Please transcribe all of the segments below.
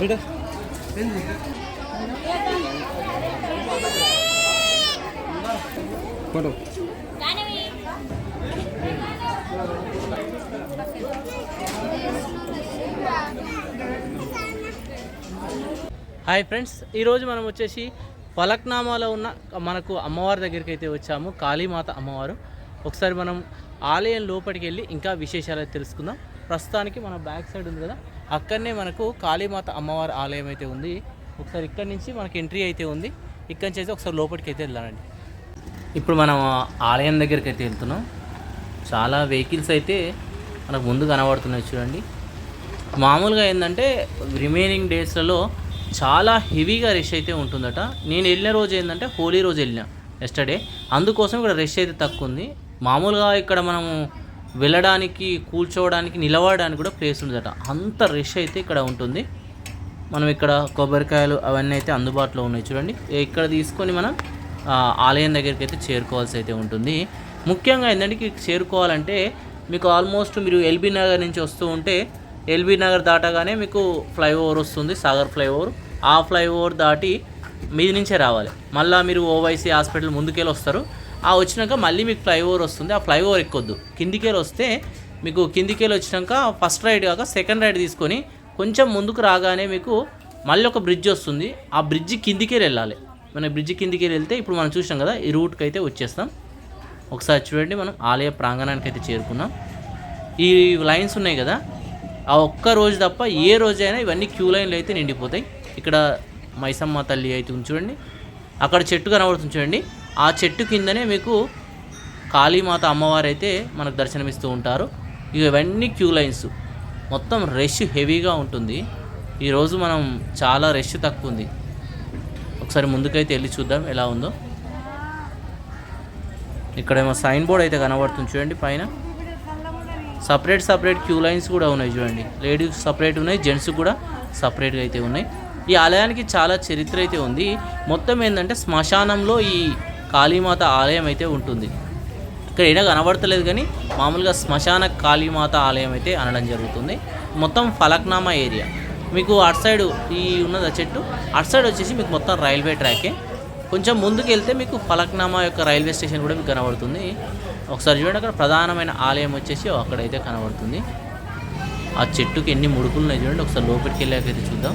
బిడ్డ. Photo. Hi friends ఈరోజు మనం వచ్చేసి ఫలక్నామాలో ఉన్న మనకు అమ్మవారి దగ్గరికి అయితే వచ్చాము కాళీమాత అమ్మవారు. ఒకసారి మనం ఆలయం లోపలికి వెళ్ళి ఇంకా విశేషాలు తెలుసుకుందాం. ప్రస్తుతానికి మన బ్యాక్ సైడ్ ఉంది కదా అక్కడనే మనకు కాళీమాత అమ్మవారి ఆలయం అయితే ఉంది. ఒకసారి ఇక్కడ నుంచి మనకి ఎంట్రీ అయితే ఉంది. ఇక్కడ నుంచి అయితే ఒకసారి లోపలికి అయితే వెళ్ళాలండి. ఇప్పుడు మనం ఆలయం దగ్గరికి అయితే వెళ్తున్నాం. చాలా వెహికల్స్ అయితే మనకు ముందు కనబడుతున్నాయి చూడండి. మామూలుగా ఏంటంటే రిమైనింగ్ డేస్లలో చాలా హెవీగా రష్ అయితే ఉంటుందట. నేను వెళ్ళిన రోజు ఏంటంటే హోలీ రోజు వెళ్ళిన ఎస్టర్డే. అందుకోసం ఇక్కడ రష్ అయితే తక్కువ ఉంది. మామూలుగా ఇక్కడ మనము వెళ్ళడానికి కూర్చోవడానికి నిలబడడానికి కూడా ప్లేస్ ఉండదట. అంత రష్ అయితే ఇక్కడ ఉంటుంది. మనం ఇక్కడ కొబ్బరికాయలు అవన్నీ అయితే అందుబాటులో ఉన్నాయి చూడండి. ఇక్కడ తీసుకొని మనం ఆలయం దగ్గరికి అయితే చేరుకోవాల్సి అయితే ఉంటుంది. ముఖ్యంగా ఏంటంటే ఇక్కడికి చేరుకోవాలంటే మీకు ఆల్మోస్ట్ మీరు ఎల్బీ నగర్ నుంచి వస్తూ ఉంటే ఎల్బీ నగర్ దాటగానే మీకు ఫ్లైఓవర్ వస్తుంది సాగర్ ఫ్లైఓవర్. ఆ ఫ్లైఓవర్ దాటి మీది నుంచే రావాలి. మళ్ళీ మీరు ఓవైసీ హాస్పిటల్ ముందుకెళ్ళి వస్తారు. ఆ వచ్చినాక మళ్ళీ మీకు ఫ్లైఓవర్ వస్తుంది. ఆ ఫ్లైఓవర్ ఎక్కొద్దు. కిందికెళ్ళి వస్తే మీకు కిందికెళ్ళి వచ్చినాక ఫస్ట్ రైడ్ కాక సెకండ్ రైడ్ తీసుకొని కొంచెం ముందుకు రాగానే మీకు మళ్ళీ ఒక బ్రిడ్జ్ వస్తుంది. ఆ బ్రిడ్జ్ కిందికే వెళ్ళాలి. మన బ్రిడ్జ్ కిందికి వెళ్తే ఇప్పుడు మనం చూసాం కదా ఈ రూట్కి అయితే వచ్చేస్తాం. ఒకసారి చూడండి మనం ఆలయ ప్రాంగణానికి అయితే చేరుకున్నాం. ఈ లైన్స్ ఉన్నాయి కదా ఆ ఒక్క రోజు తప్ప ఏ రోజైనా ఇవన్నీ క్యూ లైన్లు అయితే నిండిపోతాయి. ఇక్కడ మైసమ్మ తల్లి అయితే ఉంది చూడండి. అక్కడ చెట్టు కనబడుతుంది చూడండి. ఆ చెట్టు కిందనే మీకు కాళీమాత అమ్మవారు అయితే మనకు దర్శనమిస్తూ ఉంటారు. ఇక ఇవన్నీ క్యూ లైన్స్. మొత్తం రష్ హెవీగా ఉంటుంది. ఈరోజు మనం చాలా రష్ తక్కువ ఉంది. ఒకసారి ముందుకైతే వెళ్ళి చూద్దాం ఎలా ఉందో. ఇక్కడేమో సైన్ బోర్డ్ అయితే కనబడుతుంది చూడండి పైన. సపరేట్ సపరేట్ క్యూ లైన్స్ కూడా ఉన్నాయి చూడండి. లేడీస్ సపరేట్ ఉన్నాయి జెంట్స్ కూడా సపరేట్గా అయితే ఉన్నాయి. ఈ ఆలయానికి చాలా చరిత్ర అయితే ఉంది. మొత్తం ఏంటంటే శ్మశానంలో ఈ కాళీమాత ఆలయం అయితే ఉంటుంది. ఇక్కడ ఏడా కనబడతలేదు కానీ మామూలుగా శ్మశాన కాళీమాత ఆలయం అయితే అనడం జరుగుతుంది. మొత్తం ఫలక్నామా ఏరియా. మీకు అటు సైడ్ ఈ ఉన్నది ఆ చెట్టు? అటు సైడ్ వచ్చేసి మీకు మొత్తం రైల్వే ట్రాకే. కొంచెం ముందుకు వెళ్తే మీకు ఫలక్నామా యొక్క రైల్వే స్టేషన్ కూడా మీకు కనబడుతుంది. ఒకసారి చూడండి అక్కడ ప్రధానమైన ఆలయం వచ్చేసి అక్కడైతే కనబడుతుంది. ఆ చెట్టుకి ఎన్ని ముడుకులు ఉన్నాయి చూడండి ఒకసారి లోపలికి వెళ్ళాకైతే చూద్దాం.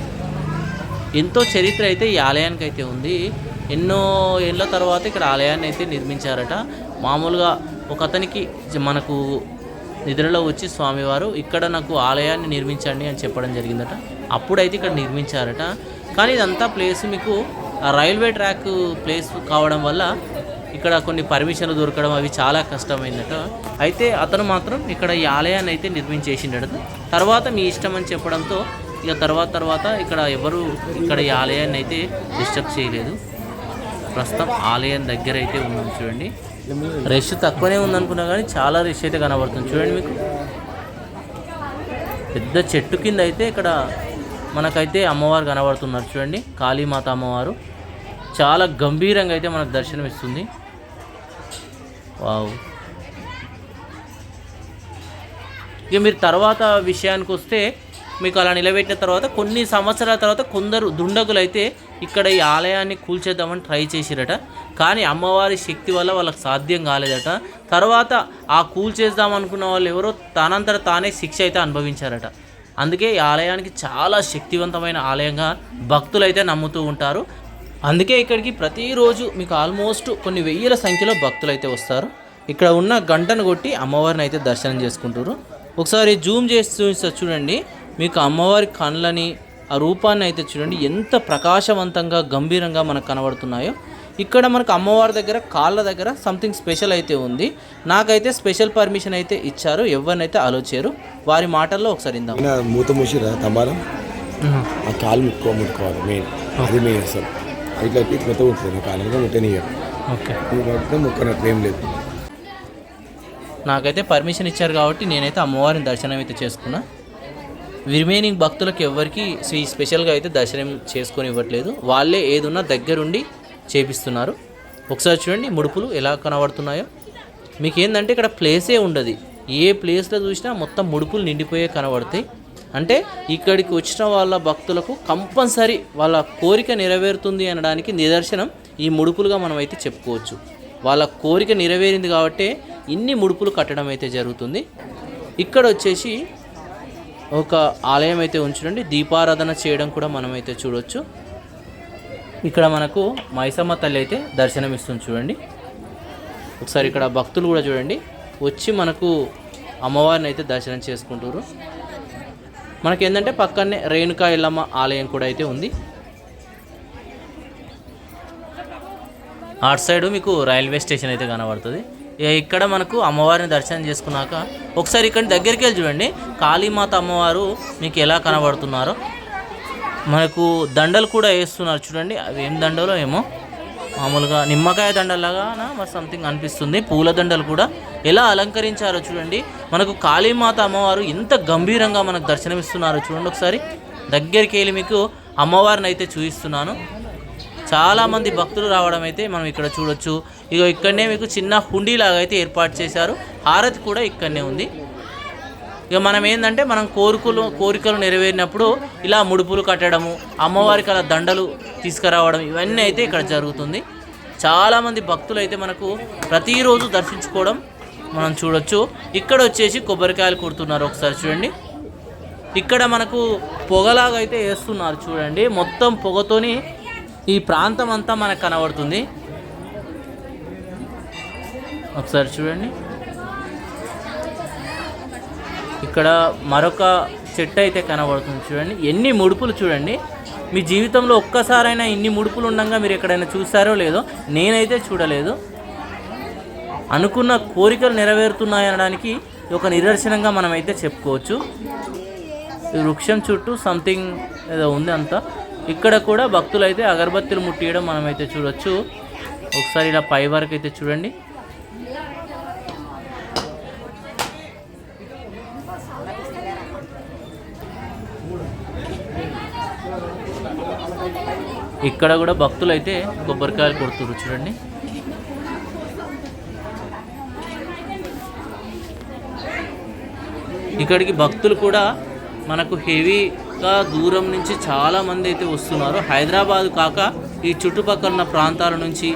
ఎంతో చరిత్ర అయితే ఈ ఆలయానికి అయితే ఉంది. ఎన్నో ఏళ్ళ తర్వాత ఇక్కడ ఆలయాన్ని అయితే నిర్మించారట. మామూలుగా ఒక అతనికి మనకు నిద్రలో వచ్చి స్వామివారు ఇక్కడ నాకు ఆలయాన్ని నిర్మించండి అని చెప్పడం జరిగిందట. అప్పుడైతే ఇక్కడ నిర్మించారట. కానీ ఇదంతా ప్లేస్ మీకు రైల్వే ట్రాక్ ప్లేస్ కావడం వల్ల ఇక్కడ కొన్ని పర్మిషన్లు దొరకడం అవి చాలా కష్టమైందట. అయితే అతను మాత్రం ఇక్కడ ఈ ఆలయాన్ని అయితే నిర్మించేసిండట. తర్వాత మీ ఇష్టం అని చెప్పడంతో ఇక తర్వాత తర్వాత ఇక్కడ ఎవరు ఇక్కడ ఈ ఆలయాన్ని అయితే డిస్టర్బ్ చేయలేదు. ప్రస్తుతం ఆలయం దగ్గర అయితే ఉన్నాం చూడండి. రష్ తక్కువనే ఉందనుకున్నా కానీ చాలా రష్ అయితే కనబడుతుంది. చూడండి మీకు. పెద్ద చెట్టు కింద అయితే ఇక్కడ మనకైతే అమ్మవారు కనబడుతున్నారు చూడండి. కాళీమాత అమ్మవారు. చాలా గంభీరంగా అయితే మనకు దర్శనం ఇస్తుంది వావ్. ఇక మీరు తర్వాత విషయానికి వస్తే మీకు అలా నిలబెట్టిన తర్వాత కొన్ని సంవత్సరాల తర్వాత కొందరు దుండగులు అయితే ఇక్కడ ఈ ఆలయాన్ని కూల్చేద్దామని ట్రై చేసిరట. కానీ అమ్మవారి శక్తి వల్ల వాళ్ళకి సాధ్యం కాలేదట. తర్వాత ఆ కూల్చేద్దాం అనుకున్న వాళ్ళు ఎవరో తనంతట తానే శిక్ష అయితే అనుభవించారట. అందుకే ఈ ఆలయానికి చాలా శక్తివంతమైన ఆలయంగా భక్తులు అయితే నమ్ముతూ ఉంటారు. అందుకే ఇక్కడికి ప్రతిరోజు మీకు ఆల్మోస్ట్ కొన్ని వెయ్యిల సంఖ్యలో భక్తులు అయితే వస్తారు. ఇక్కడ ఉన్న గంటను కొట్టి అమ్మవారిని అయితే దర్శనం చేసుకుంటారు ఒకసారి జూమ్ చేసి చూడండి. మీకు అమ్మవారి కళ్ళని ఆ రూపాన్ని అయితే చూడండి ఎంత ప్రకాశవంతంగా గంభీరంగా మనకు కనబడుతున్నాయో. ఇక్కడ మనకు అమ్మవారి దగ్గర కాళ్ళ దగ్గర సంథింగ్ స్పెషల్ అయితే ఉంది. నాకైతే స్పెషల్ పర్మిషన్ అయితే ఇచ్చారు ఎవరినైతే అలో చేయరు వారి మాటల్లో ఒకసారి ఇందాం మూత మూసిరా ఆ కాలు ముట్టుకో ముట్టుకోవాలి మెయిన్. అది మెయిన్ అసలు. ఇట్లా అయితే మొత్తం ఉంటుంది నా కాలు కూడా ముట్టనియరు ఓకే. నువ్వు మొత్తం ముక్కనట్లు ఏం లేదు. నాకైతే పర్మిషన్ ఇచ్చారు కాబట్టి నేనైతే అమ్మవారిని దర్శనం అయితే చేసుకున్నా. రిమైనింగ్ భక్తులకు ఎవరికి ఈ స్పెషల్గా అయితే దర్శనం చేసుకొని ఇవ్వట్లేదు. వాళ్ళే ఏదున్నా దగ్గరుండి చేపిస్తున్నారు. ఒకసారి చూడండి ముడుపులు ఎలా కనబడుతున్నాయో. మీకు ఏంటంటే ఇక్కడ ప్లేసే ఉండదు. ఏ ప్లేస్లో చూసినా మొత్తం ముడుపులు నిండిపోయే కనబడతాయి. అంటే ఇక్కడికి వచ్చిన వాళ్ళ భక్తులకు కంపల్సరీ వాళ్ళ కోరిక నెరవేరుతుంది అనడానికి నిదర్శనం ఈ ముడుపులుగా మనం అయితే చెప్పుకోవచ్చు. వాళ్ళ కోరిక నెరవేరింది కాబట్టి ఇన్ని ముడుపులు కట్టడం అయితే జరుగుతుంది. ఇక్కడ వచ్చేసి ఒక ఆలయం అయితే ఉంచుడండి దీపారాధన చేయడం కూడా మనం అయితే చూడొచ్చు. ఇక్కడ మనకు మైసమ్మ తల్లి అయితే దర్శనం ఇస్తుంది చూడండి. ఒకసారి ఇక్కడ భక్తులు కూడా చూడండి. వచ్చి మనకు అమ్మవారిని అయితే దర్శనం చేసుకుంటారు. మనకి ఏంటంటే పక్కనే రేణుకా ఎల్లమ్మ ఆలయం కూడా అయితే ఉంది. అటు సైడ్ మీకు రైల్వే స్టేషన్ అయితే కనబడుతుంది. ఇక్కడ మనకు అమ్మవారిని దర్శనం చేసుకున్నాక ఒకసారి ఇక్కడ దగ్గరికి వెళ్ళి చూడండి. కాళీమాత అమ్మవారు మీకు ఎలా కనబడుతున్నారో. మనకు దండలు కూడా వేస్తున్నారు చూడండి. అవి ఏం దండలో ఏమో? మామూలుగా నిమ్మకాయ దండలాగా మరి సంథింగ్ అనిపిస్తుంది. పూల దండలు కూడా ఎలా అలంకరించారో చూడండి. మనకు కాళీమాత అమ్మవారు ఎంత గంభీరంగా మనకు దర్శనమిస్తున్నారో చూడండి ఒకసారి. దగ్గరికి వెళ్ళి మీకు అమ్మవారిని అయితే చూపిస్తున్నాను. చాలామంది భక్తులు రావడం అయితే మనం ఇక్కడ చూడొచ్చు. ఇక ఇక్కడనే మీకు చిన్న హుండీలాగా అయితే ఏర్పాటు చేశారు. హారతి కూడా ఇక్కడనే ఉంది. ఇక మనం ఏంటంటే మనం కోరికలు కోరికలు నెరవేరినప్పుడు ఇలా ముడుపులు కట్టడము అమ్మవారికి అలా దండలు తీసుకురావడం ఇవన్నీ అయితే ఇక్కడ జరుగుతుంది. చాలామంది భక్తులు అయితే మనకు ప్రతిరోజు దర్శించుకోవడం మనం చూడొచ్చు. ఇక్కడ వచ్చేసి కొబ్బరికాయలు కుడుతున్నారు ఒకసారి చూడండి. ఇక్కడ మనకు పొగలాగా అయితే వేస్తున్నారు చూడండి. మొత్తం పొగతోని ఈ ప్రాంతం అంతా మనకు కనబడుతుంది. ఒకసారి చూడండి. ఇక్కడ మరొక చెట్టు అయితే కనబడుతుంది చూడండి. ఎన్ని ముడుపులు చూడండి. మీ జీవితంలో ఒక్కసారైనా ఇన్ని ముడుపులు ఉండగా మీరు ఎక్కడైనా చూసారో లేదో నేనైతే చూడలేదు. అనుకున్న కోరికలు నెరవేరుతున్నాయనడానికి ఒక నిదర్శనంగా మనమైతే చెప్పుకోవచ్చు. వృక్షం చుట్టూ సంథింగ్ ఏదో ఉంది అంతా. ఇక్కడ కూడా భక్తులు అయితే అగరబత్తులు ముట్టియడం మనం అయితే చూడొచ్చు. ఒకసారి ఇలా పై వరకు అయితే చూడండి. ఇక్కడ కూడా భక్తులు అయితే కొబ్బరికాయలు కొడుతున్నారు చూడండి. ఇక్కడికి భక్తులు కూడా మనకు హెవీ ఇంకా దూరం నుంచి చాలా మంది అయితే వస్తున్నారు. హైదరాబాద్ కాక ఈ చుట్టుపక్కల ఉన్న ప్రాంతాల నుంచి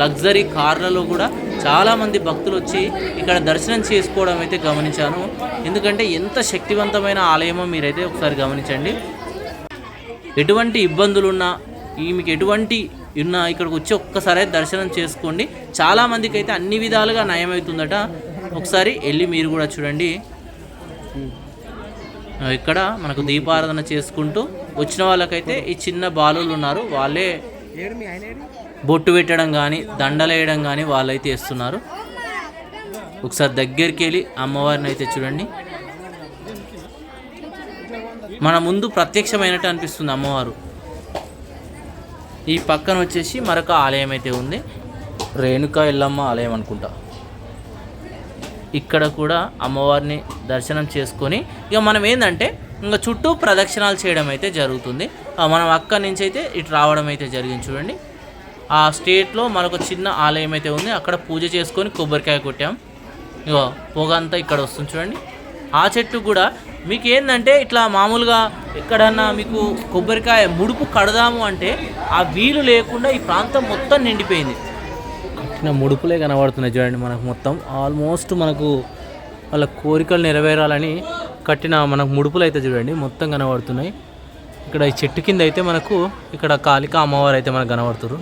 లగ్జరీ కార్లలో కూడా చాలామంది భక్తులు వచ్చి ఇక్కడ దర్శనం చేసుకోవడం అయితే గమనించాను. ఎందుకంటే ఎంత శక్తివంతమైన ఆలయమో మీరైతే ఒకసారి గమనించండి. ఎటువంటి ఇబ్బందులున్నా ఈ మీకు ఎటువంటి ఉన్నా ఇక్కడికి వచ్చి ఒక్కసారి అయితే దర్శనం చేసుకోండి. చాలామందికి అయితే అన్ని విధాలుగా నయమవుతుందట. ఒకసారి వెళ్ళి మీరు కూడా చూడండి. ఇక్కడ మనకు దీపారాధన చేసుకుంటూ వచ్చిన వాళ్ళకైతే ఈ చిన్న బాలులు ఉన్నారు. వాళ్ళే బొట్టు పెట్టడం కానీ దండలేయడం కానీ వాళ్ళైతే వేస్తున్నారు. ఒకసారి దగ్గరికి వెళ్ళి అమ్మవారిని అయితే చూడండి. మన ముందు ప్రత్యక్షమైనట్టు అనిపిస్తుంది అమ్మవారు. ఈ పక్కన వచ్చేసి మరొక ఆలయం అయితే ఉంది. రేణుకా ఎల్లమ్మ ఆలయం అనుకుంటా. ఇక్కడ కూడా అమ్మవారిని దర్శనం చేసుకొని ఇక మనం ఏంటంటే ఇంకా చుట్టూ ప్రదక్షిణాలు చేయడం అయితే జరుగుతుంది. మనం అక్కడి నుంచి అయితే ఇటు రావడం అయితే జరిగింది చూడండి. ఆ స్టేట్లో మనకు చిన్న ఆలయం అయితే ఉంది. అక్కడ పూజ చేసుకొని కొబ్బరికాయ కొట్టాం. ఇగో పొగ అంతా ఇక్కడ వస్తుంది చూడండి. ఆ చెట్టు కూడా మీకు ఏంటంటే ఇట్లా మామూలుగా ఎక్కడన్నా మీకు కొబ్బరికాయ ముడుపు కడదాము అంటే ఆ వీలు లేకుండా ఈ ప్రాంతం మొత్తం నిండిపోయింది. కట్టిన ముడుపులే కనబడుతున్నాయి చూడండి మనకు మొత్తం. ఆల్మోస్ట్ మనకు వాళ్ళ కోరికలు నెరవేరాలని కట్టిన మనకు ముడుపులు అయితే చూడండి మొత్తం కనబడుతున్నాయి. ఇక్కడ ఈ చెట్టు కింద అయితే మనకు ఇక్కడ కాళిక అమ్మవారు అయితే మనకు కనబడుతున్నారు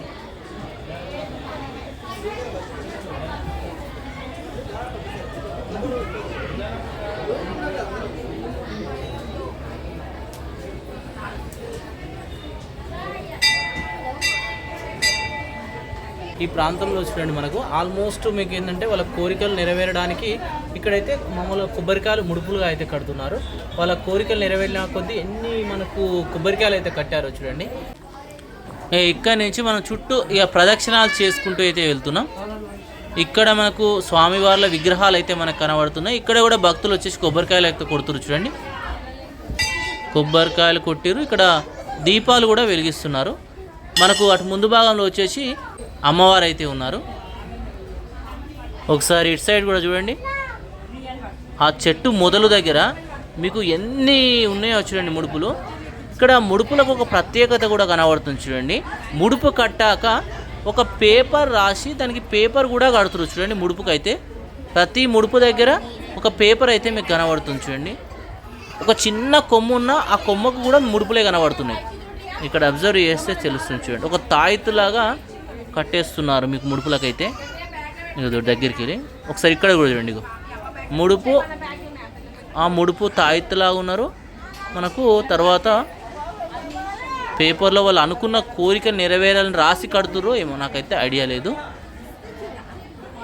ఈ ప్రాంతంలో చూడండి మనకు. ఆల్మోస్ట్ మీకు ఏంటంటే వాళ్ళ కోరికలు నెరవేరడానికి ఇక్కడైతే మామూలుగా కొబ్బరికాయలు ముడుపులుగా అయితే కడుతున్నారు. వాళ్ళ కోరికలు నెరవేరిన కొద్దీ ఎన్ని మనకు కొబ్బరికాయలు అయితే కట్టారో చూడండి. ఇక్కడ నుంచి మనం చుట్టూ ఇక ప్రదక్షిణాలు చేసుకుంటూ అయితే వెళ్తున్నాం. ఇక్కడ మనకు స్వామివార్ల విగ్రహాలు అయితే మనకు కనబడుతున్నాయి. ఇక్కడ కూడా భక్తులు వచ్చేసి కొబ్బరికాయలు అయితే కొడుతున్నారు చూడండి. కొబ్బరికాయలు కొట్టిరు. ఇక్కడ దీపాలు కూడా వెలిగిస్తున్నారు. మనకు అటు ముందు భాగంలో వచ్చేసి అమ్మవారు అయితే ఉన్నారు. ఒకసారి ఇటు సైడ్ కూడా చూడండి. ఆ చెట్టు మొదలు దగ్గర మీకు ఎన్ని ఉన్నాయో చూడండి ముడుపులు. ఇక్కడ ముడుపులకు ఒక ప్రత్యేకత కూడా కనబడుతుంది చూడండి. ముడుపు కట్టాక ఒక పేపర్ రాసి దానికి పేపర్ కూడా కడుతున్నారు చూడండి ముడుపుకైతే. ప్రతి ముడుపు దగ్గర ఒక పేపర్ అయితే మీకు కనబడుతుంది చూడండి. ఒక చిన్న కొమ్ము ఉన్న ఆ కొమ్మకు కూడా ముడుపులే కనబడుతున్నాయి. ఇక్కడ అబ్జర్వ్ చేస్తే తెలుస్తుంది చూడండి. ఒక తాయితులాగా కట్టేస్తున్నారు మీకు ముడుపులకైతే. ఇదిగో దగ్గరికి వెళ్ళి. ఒకసారి ఇక్కడ కూడా చూడండి ఇగో ముడుపు ఆ ముడుపు తాయితులాగా ఉన్నారు. మనకు తర్వాత పేపర్లో వాళ్ళు అనుకున్న కోరిక నెరవేరాలని రాసి కడుతుర్రో ఏమో నాకైతే ఐడియా లేదు.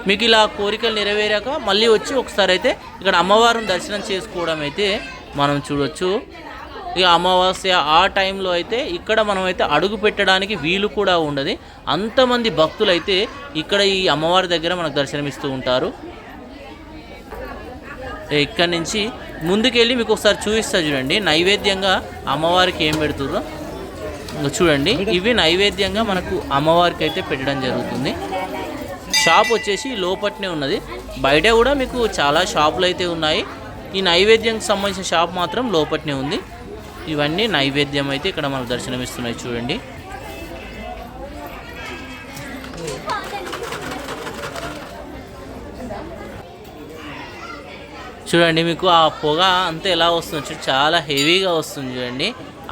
మీకు ఇలా కోరికలు నెరవేరాక మళ్ళీ వచ్చి ఒకసారి అయితే ఇక్కడ అమ్మవారిని దర్శనం చేసుకోవడం అయితే మనం చూడొచ్చు. ఇక అమావాస్య ఆ టైంలో అయితే ఇక్కడ మనం అయితే అడుగు పెట్టడానికి వీలు కూడా ఉండదు. అంతమంది భక్తులు అయితే ఇక్కడ ఈ అమ్మవారి దగ్గర మనకు దర్శనమిస్తూ ఉంటారు. ఇక్కడ నుంచి ముందుకెళ్ళి మీకు ఒకసారి చూపిస్తా చూడండి. నైవేద్యంగా అమ్మవారికి ఏం పెడుతుర్రో చూడండి. ఇవి నైవేద్యంగా మనకు అమ్మవారికి అయితే పెట్టడం జరుగుతుంది. షాప్ వచ్చేసి లోపట్నే ఉన్నది. బయట కూడా మీకు చాలా షాపులు అయితే ఉన్నాయి. ఈ నైవేద్యంకి సంబంధించిన షాప్ మాత్రం లోపట్నే ఉంది. ఇవన్నీ నైవేద్యం అయితే ఇక్కడ మనకు దర్శనమిస్తున్నాయి చూడండి. చూడండి మీకు ఆ పొగ అంతా ఎలా వస్తుంది చూడండి చాలా హెవీగా వస్తుంది చూడండి.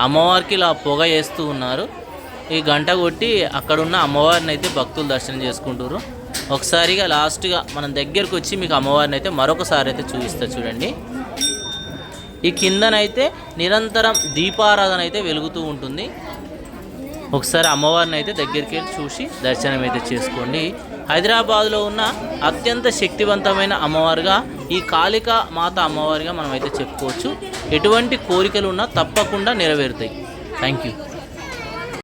అమ్మవారికి ఇలా పొగ వేస్తూ ఉన్నారు. ఈ గంట కొట్టి అక్కడున్న అమ్మవారిని అయితే భక్తులు దర్శనం చేసుకుంటారు ఒకసారిగా లాస్ట్గా మనం దగ్గరకు వచ్చి మీకు అమ్మవారిని అయితే మరొకసారి అయితే చూపిస్తా చూడండి. ఈ కిందనైతే నిరంతరం దీపారాధన అయితే వెలుగుతూ ఉంటుంది. ఒకసారి అమ్మవారిని అయితే దగ్గరికి వెళ్ళి చూసి దర్శనం అయితే చేసుకోండి. హైదరాబాద్లో ఉన్న అత్యంత శక్తివంతమైన అమ్మవారుగా ఈ కాళిక మాత అమ్మవారిగా మనం అయితే చెప్పుకోవచ్చు. ఎటువంటి కోరికలు ఉన్నా తప్పకుండా నెరవేరుతాయి. Thank you